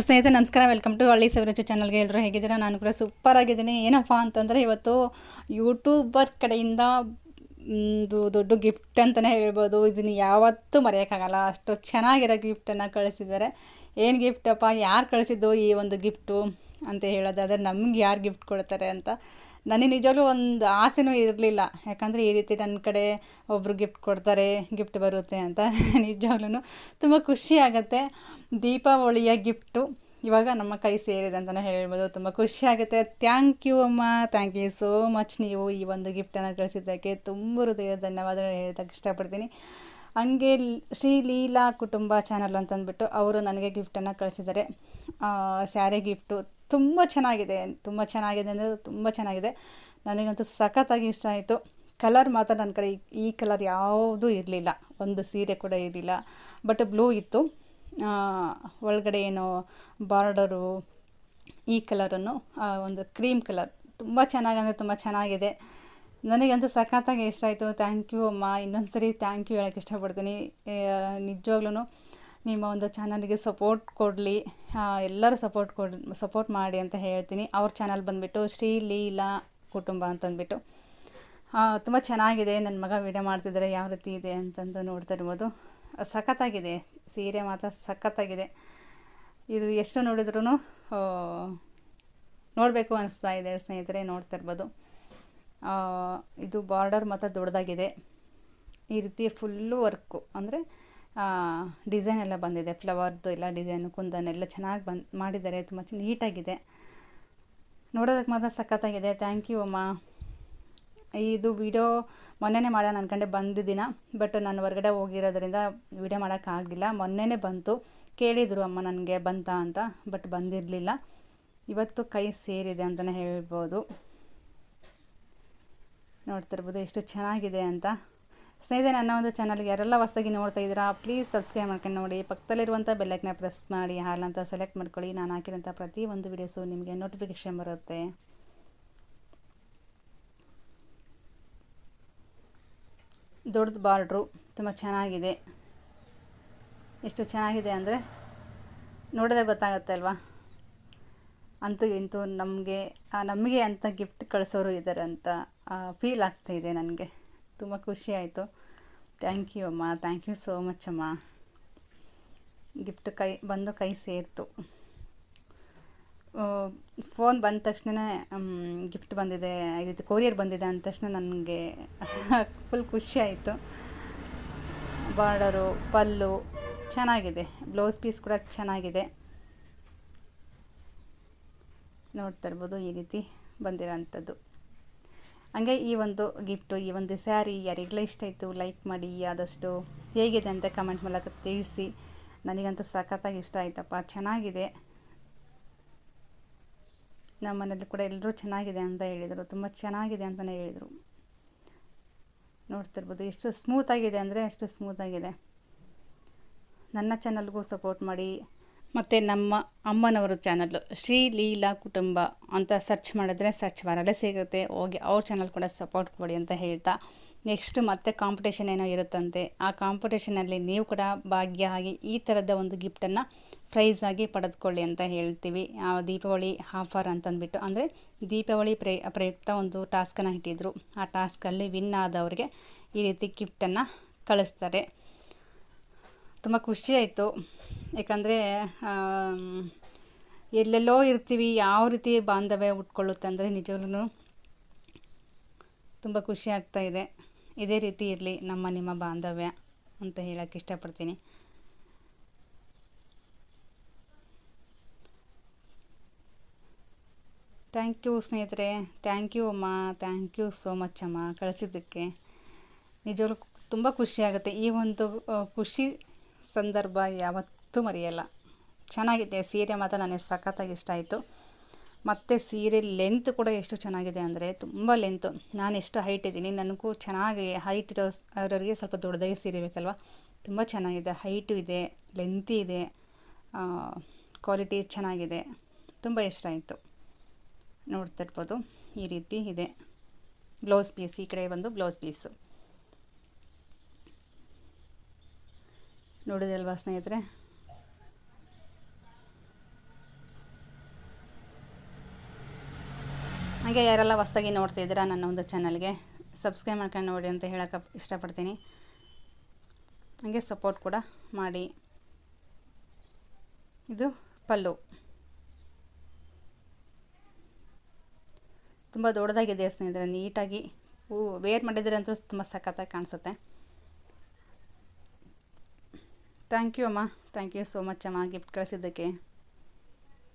ಸ್ನೇಹಿತರೆ, ನಮಸ್ಕಾರ. Welcome to ಹಳ್ಳಿ ಸವರಚು ಚಾನಲ್ಗೆ ಎಲ್ಲರೂ ಹೇಗಿದ್ದೀರಾ? ನಾನು ಕೂಡ ಸೂಪರ್ ಆಗಿದ್ದೀನಿ. ಏನಪ್ಪ ಅಂತಂದರೆ ಇವತ್ತು ಯೂಟ್ಯೂಬರ್ ಕಡೆಯಿಂದ ಒಂದು ದೊಡ್ಡ ಗಿಫ್ಟ್ ಅಂತಲೇ ಹೇಳ್ಬೋದು. ಇದನ್ನು ಯಾವತ್ತೂ ಮರೆಯೋಕ್ಕಾಗಲ್ಲ. ಅಷ್ಟು ಚೆನ್ನಾಗಿರೋ ಗಿಫ್ಟನ್ನು ಕಳಿಸಿದ್ದಾರೆ. ಏನು ಗಿಫ್ಟಪ್ಪ ಯಾರು ಕಳಿಸಿದ್ದು ಈ ಒಂದು ಗಿಫ್ಟು ಅಂತ ಹೇಳೋದಾದರೆ ನಮ್ಗೆ ಯಾರು ಗಿಫ್ಟ್ ಕೊಡ್ತಾರೆ ಅಂತ. ನನಗೆ ನಿಜವಾಗ್ಲೂ ಒಂದು ಆಸೆನೂ ಇರಲಿಲ್ಲ. ಯಾಕಂದರೆ ಈ ರೀತಿ ನನ್ನ ಕಡೆ ಒಬ್ಬರು ಗಿಫ್ಟ್ ಕೊಡ್ತಾರೆ ಗಿಫ್ಟ್ ಬರುತ್ತೆ ಅಂತ ನಿಜವಾಗ್ಲೂ ತುಂಬ ಖುಷಿ ಆಗುತ್ತೆ. ದೀಪಾವಳಿಯ ಗಿಫ್ಟು ಇವಾಗ ನಮ್ಮ ಕೈ ಸೇರಿದೆ ಅಂತಲೇ ಹೇಳ್ಬೋದು. ತುಂಬ ಖುಷಿ ಆಗುತ್ತೆ. ಥ್ಯಾಂಕ್ ಯು ಅಮ್ಮ. ಥ್ಯಾಂಕ್ ಯು ಸೋ ಮಚ್ ನೀವು ಈ ಒಂದು ಗಿಫ್ಟನ್ನು ಕಳಿಸಿದ್ದಕ್ಕೆ ತುಂಬ ಹೃದಯ ಧನ್ಯವಾದ ಹೇಳೋದಕ್ಕೆ ಇಷ್ಟಪಡ್ತೀನಿ. ಹಂಗೆ ಶ್ರೀ ಲೀಲಾ ಕುಟುಂಬ ಚಾನಲ್ ಅಂತಂದ್ಬಿಟ್ಟು ಅವರು ನನಗೆ ಗಿಫ್ಟನ್ನು ಕಳಿಸಿದ್ದಾರೆ. ಸ್ಯಾರಿ ಗಿಫ್ಟು ತುಂಬ ಚೆನ್ನಾಗಿದೆ ತುಂಬ ಚೆನ್ನಾಗಿದೆ ಅಂದರೆ ತುಂಬ ಚೆನ್ನಾಗಿದೆ. ನನಗಂತೂ ಸಖತ್ತಾಗಿ ಇಷ್ಟ ಆಯಿತು. ಕಲರ್ ಮಾತ್ರ ನನ್ನ ಕಡೆ ಈ ಕಲರ್ ಯಾವುದೂ ಇರಲಿಲ್ಲ. ಒಂದು ಸೀರೆ ಕೂಡ ಇರಲಿಲ್ಲ. ಬಟ್ ಬ್ಲೂ ಇತ್ತು. ಒಳಗಡೆ ಏನು ಬಾರ್ಡರು ಈ ಕಲರನ್ನು ಒಂದು ಕ್ರೀಮ್ ಕಲರ್ ತುಂಬ ಚೆನ್ನಾಗಂದರೆ ತುಂಬ ಚೆನ್ನಾಗಿದೆ. ನನಗಂತೂ ಸಖತ್ತಾಗಿ ಇಷ್ಟ ಆಯಿತು. ಥ್ಯಾಂಕ್ ಯು ಅಮ್ಮ. ಇನ್ನೊಂದು ಸರಿ ಥ್ಯಾಂಕ್ ಯು ಹೇಳೋಕ್ಕೆ ಇಷ್ಟಪಡ್ತೀನಿ ನಿಜವಾಗ್ಲೂ ನಿಮ್ಮ ಒಂದು ಚಾನಲ್ಗೆ ಸಪೋರ್ಟ್ ಕೊಡಲಿ ಎಲ್ಲರೂ ಸಪೋರ್ಟ್ ಕೊಡ್, ಸಪೋರ್ಟ್ ಮಾಡಿ ಅಂತ ಹೇಳ್ತೀನಿ. ಅವ್ರ ಚಾನಲ್ ಬಂದುಬಿಟ್ಟು ಶ್ರೀ ಲೀಲಾ ಕುಟುಂಬ ಅಂತಂದ್ಬಿಟ್ಟು. ತುಂಬ ಚೆನ್ನಾಗಿದೆ. ನನ್ನ ಮಗ ವೀಡಿಯೋ ಮಾಡ್ತಿದ್ದಾರೆ ಯಾವ ರೀತಿ ಇದೆ ಅಂತಂದು ನೋಡ್ತಾ ಇರ್ಬೋದು. ಸಖತ್ತಾಗಿದೆ. ಸೀರೆ ಮಾತ್ರ ಸಖತ್ತಾಗಿದೆ. ಇದು ಎಷ್ಟು ನೋಡಿದ್ರೂ ನೋಡಬೇಕು ಅನಿಸ್ತಾ ಇದೆ ಸ್ನೇಹಿತರೆ, ನೋಡ್ತಾ ಇರ್ಬೋದು. ಇದು ಬಾರ್ಡರ್ ಮಾತ್ರ ದೊಡ್ಡದಾಗಿದೆ. ಈ ರೀತಿ ಫುಲ್ಲು ವರ್ಕು ಅಂದರೆ ಡಿಸೈನ್ ಎಲ್ಲ ಬಂದಿದೆ. ಫ್ಲವರ್ದು ಎಲ್ಲ ಡಿಸೈನು ಕುಂದನೆಲ್ಲ ಚೆನ್ನಾಗಿ ಬಂದು ಮಾಡಿದ್ದಾರೆ. ತುಂಬ ನೀಟಾಗಿದೆ. ನೋಡೋದಕ್ಕೆ ಮಾತ್ರ ಸಖತ್ತಾಗಿದೆ. ಥ್ಯಾಂಕ್ ಯು ಅಮ್ಮ. ಇದು ವಿಡಿಯೋ ಮೊನ್ನೆನೇ ಮಾಡೋಣ ಅನ್ಕೊಂಡೆ, ಬಂದ ದಿನ. ಬಟ್ ನಾನು ಹೊರಗಡೆ ಹೋಗಿರೋದ್ರಿಂದ ವಿಡಿಯೋ ಮಾಡೋಕ್ಕಾಗಲಿಲ್ಲ ಮೊನ್ನೆನೇ ಬಂತು. ಕೇಳಿದರು ಅಮ್ಮ ನನಗೆ ಬಂತ ಅಂತ ಬಟ್ ಬಂದಿರಲಿಲ್ಲ. ಇವತ್ತು ಕೈ ಸೇರಿದೆ ಅಂತಲೇ ಹೇಳ್ಬೋದು. ನೋಡ್ತಿರ್ಬೋದು ಎಷ್ಟು ಚೆನ್ನಾಗಿದೆ ಅಂತ. ಸ್ನೇಹಿತರೆ, ನನ್ನ ಒಂದು ಚಾನಲ್ಗೆ ಯಾರೆಲ್ಲ ಹೊಸದಾಗಿ ನೋಡ್ತಾ ಇದ್ದೀರಾ ಪ್ಲೀಸ್ ಸಬ್ಸ್ಕ್ರೈಬ್ ಮಾಡ್ಕೊಂಡು ನೋಡಿ. ಪಕ್ಕದಲ್ಲಿರುವಂಥ ಬೆಲ್ಲೈಕ್ನ ಪ್ರೆಸ್ ಮಾಡಿ ಹಾಲಂತ ಸೆಲೆಕ್ಟ್ ಮಾಡ್ಕೊಳ್ಳಿ. ನಾನು ಹಾಕಿರೋಂಥ ಪ್ರತಿ ಒಂದು ವೀಡಿಯೋಸು ನಿಮಗೆ ನೋಟಿಫಿಕೇಷನ್ ಬರುತ್ತೆ. ದೊಡ್ಡದು ಬಾರ್ಡ್ರು ತುಂಬ ಚೆನ್ನಾಗಿದೆ. ಎಷ್ಟು ಚೆನ್ನಾಗಿದೆ ಅಂದರೆ ನೋಡಿದ್ರೆ ಗೊತ್ತಾಗುತ್ತೆ ಅಲ್ವಾ? ಅಂತೂ ಇಂತೂ ನಮಗೆ ನಮಗೆ ಅಂತ ಗಿಫ್ಟ್ ಕಳಿಸೋರು ಇದ್ದಾರೆ ಅಂತ ಫೀಲ್ ಆಗ್ತಾಯಿದೆ ನನಗೆ. ತುಂಬ ಖುಷಿ ಆಯಿತು. ಥ್ಯಾಂಕ್ ಯು ಅಮ್ಮ. ಥ್ಯಾಂಕ್ ಯು ಸೋ ಮಚ್ ಅಮ್ಮ. ಗಿಫ್ಟ್ ಕೈ, ಬಂದು ಕೈ ಸೇರಿತು. ಫೋನ್ ಬಂದ ತಕ್ಷಣ ಗಿಫ್ಟ್ ಬಂದಿದೆ. ರೀತಿ ಕೊರಿಯರ್ ಬಂದಿದೆ ಅಂದ ತಕ್ಷಣ ನನಗೆ ಫುಲ್ ಖುಷಿ ಆಯಿತು. ಬಾರ್ಡರು, ಪಲ್ಲು ಚೆನ್ನಾಗಿದೆ. ಬ್ಲೌಸ್ ಪೀಸ್ ಕೂಡ ಚೆನ್ನಾಗಿದೆ. ನೋಡ್ತಾ ಇರ್ಬೋದು ಈ ರೀತಿ ಬಂದಿರೋ ಅಂಥದ್ದು ಹಂಗೆ ಈ ಒಂದು ಗಿಫ್ಟು, ಈ ಒಂದು ಸ್ಯಾರಿ ಯಾರಿಗೆಲ್ಲ ಇಷ್ಟ ಆಯಿತು, ಲೈಕ್ ಮಾಡಿ, ಆದಷ್ಟು ಹೇಗಿದೆ ಅಂತ ಕಮೆಂಟ್ ಮೂಲಕ ತಿಳಿಸಿ. ನನಗಂತೂ ಸಖತ್ತಾಗಿ ಇಷ್ಟ ಆಯ್ತಪ್ಪ, ಚೆನ್ನಾಗಿದೆ. ನಮ್ಮ ಮನೇಲಿ ಕೂಡ ಎಲ್ಲರೂ ಚೆನ್ನಾಗಿದೆ ಅಂತ ಹೇಳಿದರು, ತುಂಬ ಚೆನ್ನಾಗಿದೆ ಅಂತಲೇ ಹೇಳಿದರು. ನೋಡ್ತಿರ್ಬೋದು, ಎಷ್ಟು ಸ್ಮೂತಾಗಿದೆ ಅಂದರೆ ಅಷ್ಟು ಸ್ಮೂತಾಗಿದೆ ನನ್ನ ಚಾನಲ್ಗೂ ಸಪೋರ್ಟ್ ಮಾಡಿ. ಮತ್ತು ನಮ್ಮ ಅಮ್ಮನವರ ಚಾನಲ್ಲು ಶ್ರೀ ಲೀಲಾ ಕುಟುಂಬ ಅಂತ ಸರ್ಚ್ ಮಾಡಿದ್ರೆ ಸರ್ಚ್ ಮಾಡಲೇ ಸಿಗುತ್ತೆ. ಹೋಗಿ ಅವ್ರ ಚಾನಲ್ ಕೂಡ ಸಪೋರ್ಟ್ ಕೊಡಿ ಅಂತ ಹೇಳ್ತಾ. ನೆಕ್ಸ್ಟ್ ಮತ್ತೆ ಕಾಂಪಿಟೇಷನ್ ಏನೋ ಇರುತ್ತಂತೆ. ಆ ಕಾಂಪಿಟೇಷನಲ್ಲಿ ನೀವು ಕೂಡ ಭಾಗ್ಯ ಆಗಿ ಈ ಥರದ ಒಂದು ಗಿಫ್ಟನ್ನು ಪ್ರೈಸ್ ಆಗಿ ಪಡೆದುಕೊಳ್ಳಿ ಅಂತ ಹೇಳ್ತೀವಿ. ದೀಪಾವಳಿ ಆಫರ್ ಅಂತಂದ್ಬಿಟ್ಟು. ಅಂದರೆ ದೀಪಾವಳಿ ಪ್ರಯ ಪ್ರಯುಕ್ತ ಒಂದು ಟಾಸ್ಕನ್ನು ಇಟ್ಟಿದ್ದರು ಆ ಟಾಸ್ಕಲ್ಲಿ ವಿನ್ ಆದವ್ರಿಗೆ ಈ ರೀತಿ ಗಿಫ್ಟನ್ನು ಕಳಿಸ್ತಾರೆ. ತುಂಬ ಖುಷಿಯಾಯಿತು ಯಾಕಂದರೆ ಎಲ್ಲೆಲ್ಲೋ ಇರ್ತೀವಿ, ಯಾವ ರೀತಿ ಬಾಂಧವ್ಯ ಉಟ್ಕೊಳ್ಳುತ್ತೆ ಅಂದರೆ ನಿಜವಾಗ್ಲೂ ತುಂಬ ಖುಷಿ ಆಗ್ತಾ ಇದೆ. ಇದೇ ರೀತಿ ಇರಲಿ, ನಮ್ಮ ನಿಮ್ಮ ಬಾಂಧವ್ಯ ಅಂತ ಹೇಳೋಕ್ಕೆ ಇಷ್ಟಪಡ್ತೀನಿ. ಥ್ಯಾಂಕ್ ಯು ಸ್ನೇಹಿತರೆ, ಥ್ಯಾಂಕ್ ಯು ಅಮ್ಮ, ಥ್ಯಾಂಕ್ ಯು ಸೋ ಮಚ್ ಅಮ್ಮ ಕಳಿಸಿದ್ದಕ್ಕೆ. ನಿಜವಾಗ್ಲೂ ತುಂಬ ಖುಷಿಯಾಗುತ್ತೆ ಈ ಒಂದು ಖುಷಿ ಸಂದರ್ಭ ಯಾವತ್ತೂ ಮರೆಯಲ್ಲ. ಚೆನ್ನಾಗಿದೆ. ಸೀರೆ ಮಾತ್ರ ನನಗೆ ಸಖತ್ತಾಗಿ ಇಷ್ಟ ಆಯಿತು. ಮತ್ತು ಸೀರೆ ಲೆಂತ್ ಕೂಡ ಎಷ್ಟು ಚೆನ್ನಾಗಿದೆ ಅಂದರೆ ತುಂಬ ಲೆಂತು ನಾನು ಎಷ್ಟು ಹೈಟ್ ಇದ್ದೀನಿ, ನನಗೂ ಚೆನ್ನಾಗಿ ಹೈಟ್ ಇರೋ ಅವರಿಗೆ ಸ್ವಲ್ಪ ದೊಡ್ಡದಾಗಿ ಸೀರೆ ಬೇಕಲ್ವ? ತುಂಬ ಚೆನ್ನಾಗಿದೆ. ಹೈಟು ಇದೆ ಲೆಂತಿ ಇದೆ ಕ್ವಾಲಿಟಿ ಚೆನ್ನಾಗಿದೆ. ತುಂಬ ಇಷ್ಟ ಆಯಿತು. ನೋಡ್ತಿರ್ಬೋದು. ಈ ರೀತಿ ಇದೆ. ಬ್ಲೌಸ್ ಪೀಸ್ ಈ ಕಡೆ ಬಂದು ಬ್ಲೌಸ್ ಪೀಸು ನೋಡಿದಲ್ವಾ ಸ್ನೇಹಿತರೆ? ಹಾಗೆ ಯಾರೆಲ್ಲ ಹೊಸ್ದಾಗಿ ನೋಡ್ತಿದ್ದೀರಾ ನನ್ನ ಒಂದು ಚಾನಲ್ಗೆ ಸಬ್ಸ್ಕ್ರೈಬ್ ಮಾಡ್ಕೊಂಡು ನೋಡಿ ಅಂತ ಹೇಳೋಕೆ ಇಷ್ಟಪಡ್ತೀನಿ. ಹಾಗೆ ಸಪೋರ್ಟ್ ಕೂಡ ಮಾಡಿ. ಇದು ಪಲ್ಲು. ತುಂಬ ದೊಡ್ಡದಾಗಿದೆ ಸ್ನೇಹಿತರೆ, ನೀಟಾಗಿ. ಹೂ ವೇರ್ ಮಾಡಿದರೆ ಅಂತೂ ತುಂಬ ಸಖತ್ತಾಗಿ ಕಾಣಿಸುತ್ತೆ. ಥ್ಯಾಂಕ್ ಯು ಅಮ್ಮ. ಥ್ಯಾಂಕ್ ಯು ಸೋ ಮಚ್ ಅಮ್ಮ ಗಿಫ್ಟ್ ಕಳಿಸಿದ್ದಕ್ಕೆ.